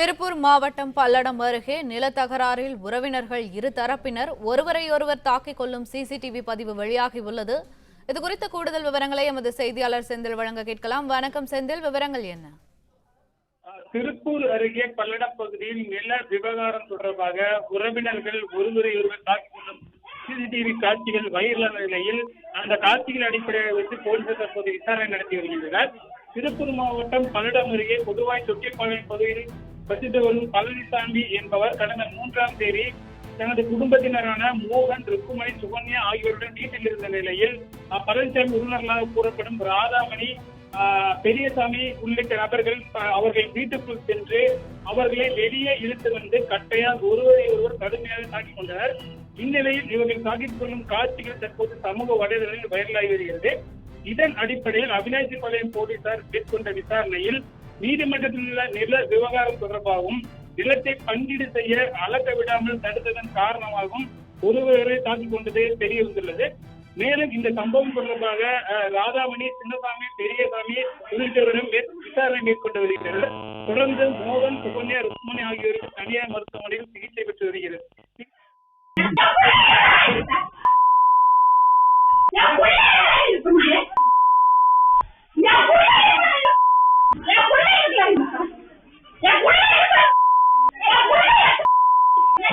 திருப்பூர் மாவட்டம் பல்லடம் அருகே நிலத்தகராறில் உறவினர்கள் இரு தரப்பினர் ஒருவரையொருவர் தாக்கிக் கொள்ளும் சிசிடிவி பதிவு வெளியாகியுள்ளது இதுகுறித்த கூடுதல் விவரங்களை எமது செய்தியாளர் செந்தில் வழங்க கேட்கலாம். வணக்கம் செந்தில் விவரங்கள் என்ன? திருப்பூர் அருகே பல்லடம் பகுதியில் நில விவகாரம் தொடர்பாக உறவினர்கள் ஒருவரை ஒருவர் தாக்கிக் கொள்ளும் சிசிடிவி காட்சிகள் வைரலான நிலையில் அந்த காட்சிகள் அடிப்படையாக வைத்து போலீசார் தற்போது விசாரணை நடத்தி வருகின்றனர். திருப்பூர் மாவட்டம் பல்லடம் அருகே பொதுவாய் தொட்டிப்பாளையம் பகுதியில் வசித்து வரும் பழனிசாமி என்பவர் கடந்த மூன்றாம் தேதி தனது குடும்பத்தினரான மோகன் ருக்குமணி சுகன்யா ஆகியோருடன் வீட்டில் இருந்த நிலையில் பழனிசாமி உறுப்பினர்களாக கூறப்படும் ராதாமணி பெரியசாமி உள்ளிட்ட நபர்கள் அவர்கள் வீட்டுக்குள் சென்று அவர்களை வெளியே இழுத்து வந்து கட்டையால் ஒருவரை ஒருவர் கடுமையாக தாக்கிக் கொண்டனர். இந்நிலையில் இவர்கள் தாக்கிக் கொள்ளும் காட்சிகள் தற்போது சமூக வலைதளங்களில் வைரலாகி வருகிறது. இதன் அடிப்படையில் அவினாசி பாளையம் போலீசார் மேற்கொண்ட விசாரணையில் நீதிமன்றத்தில் உள்ள நில விவகாரம் தொடர்பாகவும் நிலத்தை பங்கீடு செய்ய அளக்க விடாமல் தடுத்ததன் காரணமாகவும் ஒருவரை தாக்கிக் கொண்டது தெரிய வந்துள்ளது. மேலும் இந்த சம்பவம் தொடர்பாக அஹ், ராதாமணி சின்னசாமி பெரியசாமி உள்ளிட்டவரிடம் விசாரணை மேற்கொண்டு வருகிறது தொடர்ந்து மோகன் சுகன்யா ருக்மணி ஆகியோருக்கு தனியார் மருத்துவமனையில் சிகிச்சை பெற்று வருகிறது.